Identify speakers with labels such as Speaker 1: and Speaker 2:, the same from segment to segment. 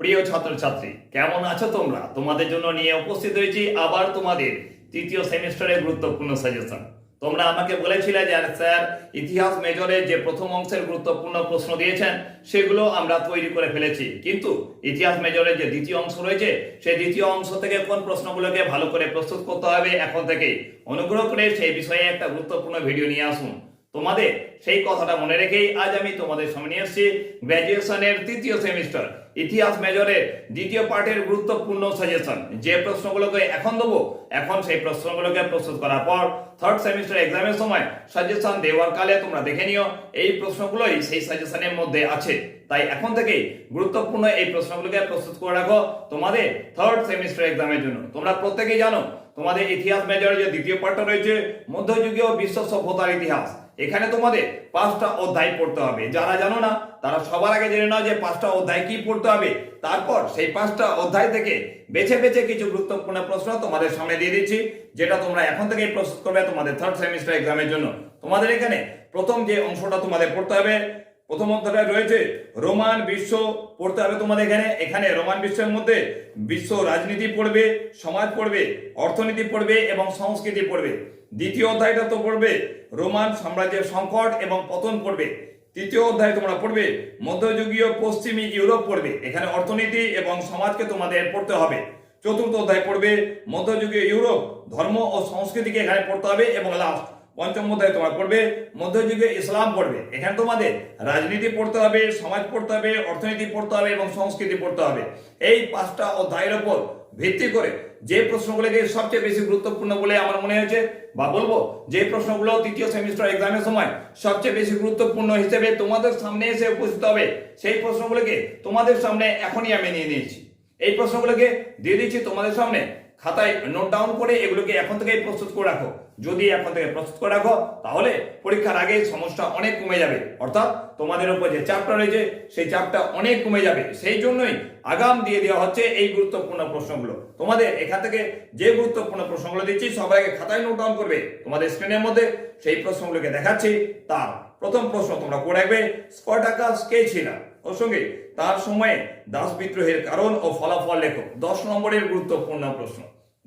Speaker 1: প্রিয় ছাত্রছাত্রী, কেমন আছো তোমরা? তোমাদের জন্য নিয়ে উপস্থিত হয়েছি আবার তোমাদের তৃতীয় সেমিস্টারের গুরুত্বপূর্ণ সাজেশন তোমরা আমাকে বলেছিলে যে, স্যার, ইতিহাস মেজরের যে প্রথম অংশের গুরুত্বপূর্ণ প্রশ্ন দিয়েছেন, সেগুলো আমরা তৈরি করে ফেলেছি। কিন্তু ইতিহাস মেজরের যে দ্বিতীয় অংশ রয়েছে, সেই দ্বিতীয় অংশ থেকে কোন প্রশ্নগুলোকে ভালো করে প্রস্তুত করতে হবে এখন থেকেই? অনুগ্রহ করে সেই বিষয়ে একটা গুরুত্বপূর্ণ ভিডিও নিয়ে আসুন। তোমাদের সেই কথাটা মনে রেখেই আজ আমি তোমাদের সামনে এসেছি গ্র্যাজুয়েশনের তৃতীয় সেমিস্টার ইতিহাস মেজরের দ্বিতীয় পার্টের গুরুত্বপূর্ণ সাজেশন যে প্রশ্নগুলোকে এখন দেবো, এখন সেই প্রশ্নগুলোকে প্রস্তুত করার পর থার্ড সেমিস্টার এক্সামের সময় সাজেশন দেওয়ার কালে তোমরা দেখে নিও, এই প্রশ্নগুলোই সেই সাজেশনের মধ্যে আছে। তাই এখন থেকেই গুরুত্বপূর্ণ এই প্রশ্নগুলোকে প্রস্তুত করে রাখো তোমাদের থার্ড সেমিস্টার এক্সামের জন্য। তোমরা প্রত্যেকেই জানো, তোমাদের ইতিহাস মেজরের যে দ্বিতীয় পার্টটা রয়েছে, মধ্যযুগীয় বিশ্ব সভ্যতার ইতিহাস। এখানে তোমাদের পাঁচটা অধ্যায় পড়তে হবে। যারা জানো না, তারা সবার আগে জেনে নাও যে পাঁচটা অধ্যায় কি পড়তে হবে। তারপর সেই পাঁচটা অধ্যায় থেকে বেছে বেছে কিছু গুরুত্বপূর্ণ প্রশ্ন তোমাদের সামনে দিয়ে দিচ্ছি, যেটা তোমরা এখন থেকেই প্রস্তুত করবে তোমাদের থার্ড সেমিস্টার এক্সামের জন্য। তোমাদের এখানে প্রথম যে অংশটা তোমাদের পড়তে হবে প্রথম অধ্যায় রয়েছে, রোমান বিশ্ব পড়তে হবে তোমাদের এখানে। এখানে রোমান বিশ্বের মধ্যে বিশ্ব রাজনীতি পড়বে, সমাজ পড়বে, অর্থনীতি পড়বে এবং সংস্কৃতি পড়বে। দ্বিতীয় অধ্যায়টা তো পড়বে, রোমান সাম্রাজ্যের সংকট এবং পতন পড়বে। তৃতীয় অধ্যায় তোমরা পড়বে, মধ্যযুগীয় পশ্চিমী ইউরোপ পড়বে। এখানে অর্থনীতি এবং সমাজকে তোমাদের পড়তে হবে। চতুর্থ অধ্যায় পড়বে, মধ্যযুগীয় ইউরোপ ধর্ম ও সংস্কৃতিকে এখানে পড়তে হবে এবং লাস্ট পঞ্চম অধ্যায় তোমার পড়বে, মধ্যযুগে ইসলাম পড়বে। এখানে তোমাদের রাজনীতি পড়তে হবে, সমাজ পড়তে হবে, অর্থনীতি পড়তে হবে এবং সংস্কৃতি পড়তে হবে। এই পাঁচটা অধ্যায়ের ওপর ভিত্তি করে যে প্রশ্নগুলোকে সবচেয়ে বেশি গুরুত্বপূর্ণ বলে আমার মনে হয়েছে, বা বলব, যে প্রশ্নগুলো তৃতীয় সেমিস্টার এক্সামের সময় সবচেয়ে বেশি গুরুত্বপূর্ণ হিসেবে তোমাদের সামনে এসে উপস্থিত হবে, সেই প্রশ্নগুলোকে তোমাদের সামনে এখনই আমি নিয়ে নিয়েছি। এই প্রশ্নগুলোকে দিয়ে দিচ্ছি তোমাদের সামনে। খাতায় নোট ডাউন করে এগুলোকে এখন থেকেই প্রস্তুত করে রাখো। যদি এখন থেকে প্রস্তুত করে রাখো, তাহলে পরীক্ষার আগে সমস্যা অনেক কমে যাবে। অর্থাৎ তোমাদের উপর যে চাপটা রয়েছে, সেই চাপটা অনেক কমে যাবে। সেই জন্যই আগাম দিয়ে দেওয়া হচ্ছে এই গুরুত্বপূর্ণ প্রশ্নগুলো। তোমাদের এখান থেকে যে গুরুত্বপূর্ণ প্রশ্নগুলো দিচ্ছি আগে খাতায় নোট ডাউন করবে। তোমাদের স্ক্রিনের মধ্যে সেই প্রশ্নগুলোকে দেখাচ্ছি। তার প্রথম প্রশ্ন তোমরা করে রাখবে স্পটাকাস কে ছিল? ওর সঙ্গে তার সময়ে দাস বিদ্রোহের কারণ ও ফলাফল লেখো। দশ নম্বরের গুরুত্বপূর্ণ প্রশ্ন।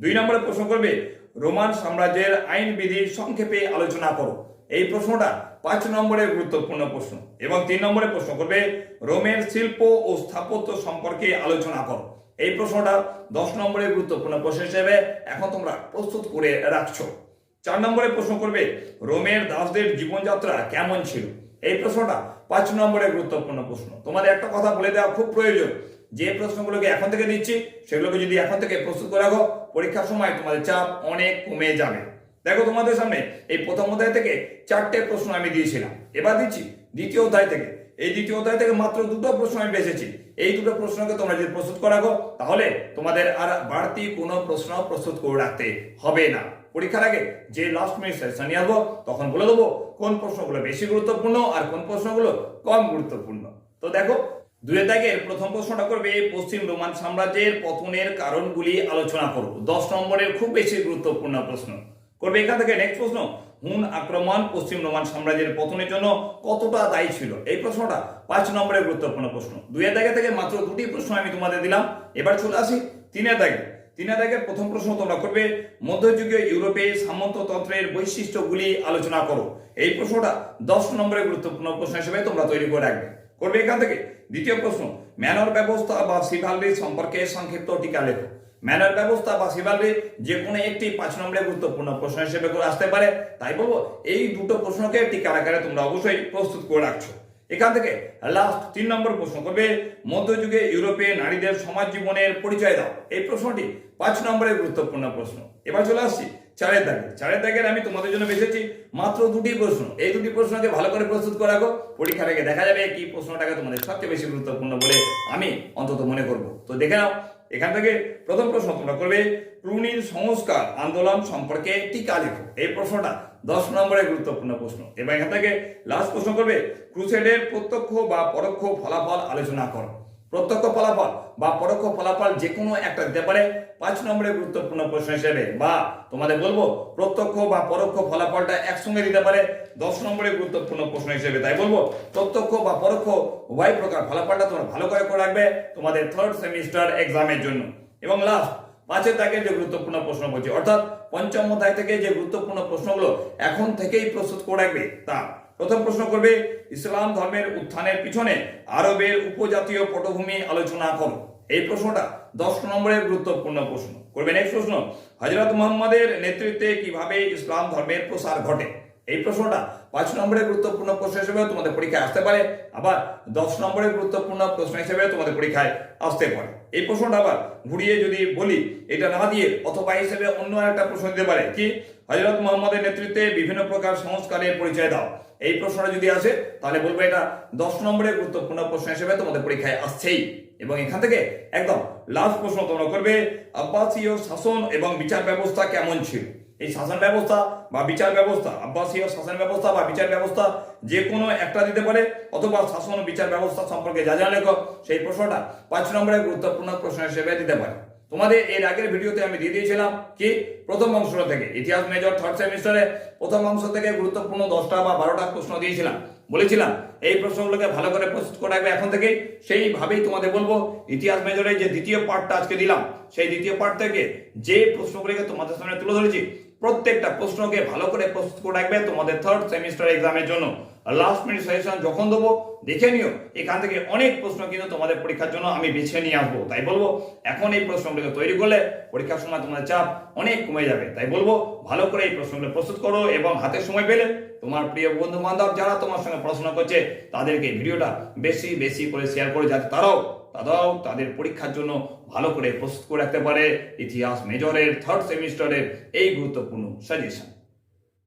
Speaker 1: দুই নম্বরে প্রশ্ন করবে, রোমান সাম্রাজ্যের আইন বিধি সংক্ষেপে আলোচনা করো। এই প্রশ্নটা পাঁচ নম্বরের গুরুত্বপূর্ণ প্রশ্ন। এবং তিন নম্বরে প্রশ্ন করবে, রোমের শিল্প ও স্থাপত্য সম্পর্কে আলোচনা করো। এই প্রশ্নটা দশ নম্বরের গুরুত্বপূর্ণ প্রশ্ন হিসেবে এখন তোমরা প্রস্তুত করে রাখছো। চার নম্বরে প্রশ্ন করবে, রোমের দাসদের জীবনযাত্রা কেমন ছিল? এই প্রশ্নটা পাঁচ নম্বরের গুরুত্বপূর্ণ প্রশ্ন। তোমাদের একটা কথা বলে দেওয়া খুব প্রয়োজন। যে প্রশ্নগুলোকে এখন থেকে দিচ্ছি, সেগুলোকে যদি এখন থেকে প্রস্তুত করে রাখো, পরীক্ষার সময় তোমাদের চাপ অনেক কমে যাবে। দেখো তোমাদের সামনে এই প্রথম অধ্যায় থেকে চারটে প্রশ্ন আমি দিয়েছিলাম। এবার দিচ্ছি দ্বিতীয় অধ্যায় থেকে। এই দ্বিতীয় অধ্যায় থেকে মাত্র দুটো প্রশ্ন আমি বেঁচেছি এই দুটো প্রশ্নকে তোমরা যদি প্রস্তুত করে রাখো, তাহলে তোমাদের আর বাড়তি কোনো প্রশ্ন প্রস্তুত করে রাখতে হবে না। পরীক্ষার আগে যে লাস্ট মিনিট সেশন নিয়ে আসব, তখন বলে দেবো কোন প্রশ্নগুলো বেশি গুরুত্বপূর্ণ আর কোন প্রশ্নগুলো কম গুরুত্বপূর্ণ। তো দেখো দুয়ের দাগের প্রথম প্রশ্নটা করবে, পশ্চিম রোমান সাম্রাজ্যের পতনের কারণগুলি আলোচনা করো দশ নম্বরের খুব বেশি গুরুত্বপূর্ণ প্রশ্ন। করবে এখান থেকে নেক্সট প্রশ্ন, হুন আক্রমণ পশ্চিম রোমান সাম্রাজ্যের পতনের জন্য কতটা দায়ী ছিল? এই প্রশ্নটা পাঁচ নম্বরের গুরুত্বপূর্ণ প্রশ্ন। দুইয়ের দাগে থেকে মাত্র দুটি প্রশ্ন আমি তোমাদের দিলাম। এবার চলে আসি তিনের দাগে। তিনের দাগের প্রথম প্রশ্ন তোমরা করবে, মধ্যযুগীয় ইউরোপে সামন্ততন্ত্রের বৈশিষ্ট্যগুলি আলোচনা করো। এই প্রশ্নটা দশ নম্বরের গুরুত্বপূর্ণ প্রশ্ন হিসেবে তোমরা তৈরি করে রাখবে। করবে এখান থেকে? দ্বিতীয় প্রশ্ন, ম্যানর ব্যবস্থা বা সিভালরি সম্পর্কে সংক্ষিপ্ত টিকা লেখো। ম্যানার ব্যবস্থা বা সিভালরি যে কোনো একটি পাঁচ নম্বরে গুরুত্বপূর্ণ প্রশ্ন হিসেবে করে আসতে পারে। তাই বলব, এই দুটো প্রশ্নকে টিকার আকারে তোমরা অবশ্যই প্রস্তুত করে রাখছো। এখান থেকে লাস্ট তিন নম্বর প্রশ্ন করবে, মধ্যযুগে ইউরোপে নারীদের সমাজ জীবনের পরিচয় দাও। এই প্রশ্নটি পাঁচ নম্বরের গুরুত্বপূর্ণ প্রশ্ন। এবার চলে আসছি চারের দাগে। চারের দাগের আমি তোমাদের জন্য বেছেছি মাত্র দুটি প্রশ্ন। এই দুটি প্রশ্নকে ভালো করে প্রস্তুত করে রাখো। পরীক্ষার আগে দেখা যাবে কি প্রশ্নটাকে তোমাদের সবচেয়ে বেশি গুরুত্বপূর্ণ বলে আমি অন্তত মনে করব। তো দেখে নাও, এখান থেকে প্রথম প্রশ্ন তোমরা করবে ক্রুনির সংস্কার আন্দোলন সম্পর্কে টিকা লেখো। এই প্রশ্নটা দশ নম্বরের গুরুত্বপূর্ণ প্রশ্ন। এবার এখান থেকে লাস্ট প্রশ্ন করবে ক্রুসেডের প্রত্যক্ষ বা পরোক্ষ ফলাফল আলোচনা করো। প্রত্যক্ষ ফলাফল বা পরোক্ষ ফলাফল যে কোনো একটা দিতে পারে। পাঁচ নম্বরের গুরুত্বপূর্ণ প্রশ্ন হিসেবে, বা তোমাদের বলব, প্রত্যক্ষ বা পরোক্ষ ফলাফলটা একসঙ্গে দিতে পারে। দশ নম্বরের গুরুত্বপূর্ণ প্রশ্ন হিসেবে তাই বলব, প্রত্যক্ষ বা পরোক্ষ উভয় প্রকার ফলাফলটা তোমরা ভালো করে করে রাখবে তোমাদের থার্ড সেমিস্টার এক্সামের জন্য। এবং লাস্ট পাঁচের দাগের যে গুরুত্বপূর্ণ প্রশ্ন বলছি, অর্থাৎ পঞ্চম অধ্যায় থেকে যে গুরুত্বপূর্ণ প্রশ্নগুলো এখন থেকেই প্রস্তুত করে রাখবে, তা প্রথম প্রশ্ন করবে, ইসলাম ধর্মের উত্থানের পিছনে আরবের উপজাতীয় পটভূমি আলোচনা করো। এই প্রশ্নটা দশ নম্বরের গুরুত্বপূর্ণ প্রশ্ন। করবে নেক্সট প্রশ্ন হজরত মোহাম্মদের নেতৃত্বে কীভাবে ইসলাম ধর্মের প্রসার ঘটে? এই প্রশ্নটা পাঁচ নম্বরের গুরুত্বপূর্ণ প্রশ্ন হিসেবে তোমাদের পরীক্ষায় আসতে পারে, আবার দশ নম্বরের গুরুত্বপূর্ণ প্রশ্ন হিসেবে তোমাদের পরীক্ষায় আসতে পারে। এই প্রশ্নটা আবার ঘুরিয়ে যদি বলি, এটা না দিয়ে অথবা হিসেবে অন্য একটা প্রশ্ন দিতে পারে, কি? হজরত মোহাম্মদের নেতৃত্বে বিভিন্ন প্রকার সংস্কারের পরিচয় দাও। এই প্রশ্নটা যদি আসে, তাহলে বলব এটা দশ নম্বরের গুরুত্বপূর্ণ প্রশ্ন হিসেবে তোমাদের পরীক্ষায় আসছেই। এবং এখান থেকে একদম লাস্ট প্রশ্ন তোমরা করবে, আব্বাসীয় শাসন এবং বিচার ব্যবস্থা কেমন ছিল? এই শাসন ব্যবস্থা বা বিচার ব্যবস্থা, আব্বাসীয় শাসন ব্যবস্থা বা বিচার ব্যবস্থা যে কোনো একটা দিতে পারে, অথবা শাসন বিচার ব্যবস্থা সম্পর্কে যা যা লেখো, সেই প্রশ্নটা পাঁচ নম্বরের গুরুত্বপূর্ণ প্রশ্ন হিসেবে দিতে পারে। তোমাদের এর আগের ভিডিওতে আমি দিয়ে দিয়েছিলাম কি? প্রথম অংশটা থেকে। ইতিহাস মেজর থার্ড সেমিস্টারে প্রথম অংশ থেকে গুরুত্বপূর্ণ দশটা বা বারোটা প্রশ্ন দিয়েছিলাম। বলেছিলাম, এই প্রশ্নগুলোকে ভালো করে প্রস্তুত করে রাখবে। এখন থেকে সেইভাবেই তোমাদের বলব, ইতিহাস মেজরের যে দ্বিতীয় পার্টটা আজকে দিলাম, সেই দ্বিতীয় পার্ট থেকে যে প্রশ্নগুলিকে তোমাদের সামনে তুলে ধরেছি, প্রত্যেকটা প্রশ্নকে ভালো করে প্রস্তুত করে রাখবে তোমাদের থার্ড সেমিস্টার এক্সামের জন্য। লাস্ট মিনিট সাজেশন যখন দেবো, দেখে নিও। এখান থেকে অনেক প্রশ্ন কিন্তু তোমাদের পরীক্ষার জন্য আমি বেছে নিয়ে আসব। তাই বলব, এখন এই প্রশ্নগুলোকে তৈরি করলে পরীক্ষার সময় তোমাদের চাপ অনেক কমে যাবে। তাই বলব, ভালো করে এই প্রশ্নগুলো প্রস্তুত করো এবং হাতে সময় পেলে তোমার প্রিয় বন্ধু বান্ধব যারা তোমার সঙ্গে পড়াশোনা করছে, তাদেরকে ভিডিওটা বেশি বেশি করে শেয়ার করে যাতে তারাও তারাও তাদের পরীক্ষার জন্য ভালো করে প্রস্তুত করে রাখতে পারে। ইতিহাস মেজরের থার্ড সেমিস্টারের এই গুরুত্বপূর্ণ সাজেশন